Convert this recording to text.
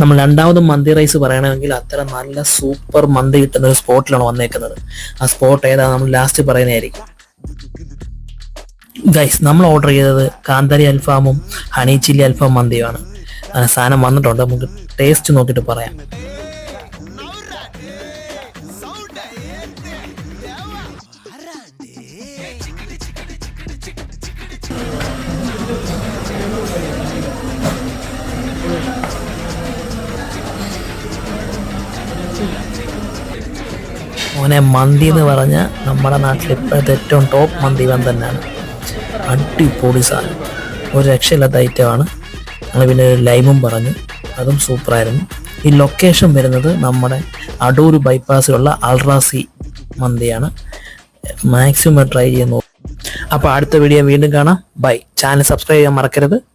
നമ്മൾ രണ്ടാമത് മന്തി റൈസ് പറയണമെങ്കിൽ അത്ര നല്ല സൂപ്പർ മന്തി കിട്ടുന്ന ഒരു സ്പോട്ടിലാണ് വന്നേക്കുന്നത്. ആ സ്പോട്ട് ഏതാ നമ്മൾ ലാസ്റ്റ് പറയുന്നതായിരിക്കും. ഗൈസ് നമ്മൾ ഓർഡർ ചെയ്തത് കാന്താരി അൽഫാമും ഹണി ചില്ലി അൽഫാം മന്തിയുമാണ്. സാധനം വന്നിട്ടുണ്ട്. നമുക്ക് ടേസ്റ്റ് നോക്കിയിട്ട് പറയാം. മോനെ മന്തി എന്ന് പറഞ്ഞ നമ്മുടെ നാട്ടിൽ ഇപ്പോഴത്തെ ഏറ്റവും ടോപ്പ് മന്തി ഇവൻ തന്നെയാണ്. അടിപൊളി സാധനം. ഒരു രക്ഷയില്ലാത്ത ഐറ്റമാണ് ഞങ്ങൾ പിന്നെ ലൈമും പറഞ്ഞു. അതും സൂപ്പറായിരുന്നു ഈ ലൊക്കേഷൻ വരുന്നത് നമ്മുടെ അടൂർ ബൈപ്പാസിലുള്ള അൾറാസി മന്തിയാണ്. മാക്സിമം ട്രൈ ചെയ്യുന്നു അപ്പോൾ അടുത്ത വീഡിയോ വീണ്ടും കാണാം. ബൈ ചാനൽ സബ്സ്ക്രൈബ് ചെയ്യാൻ മറക്കരുത്.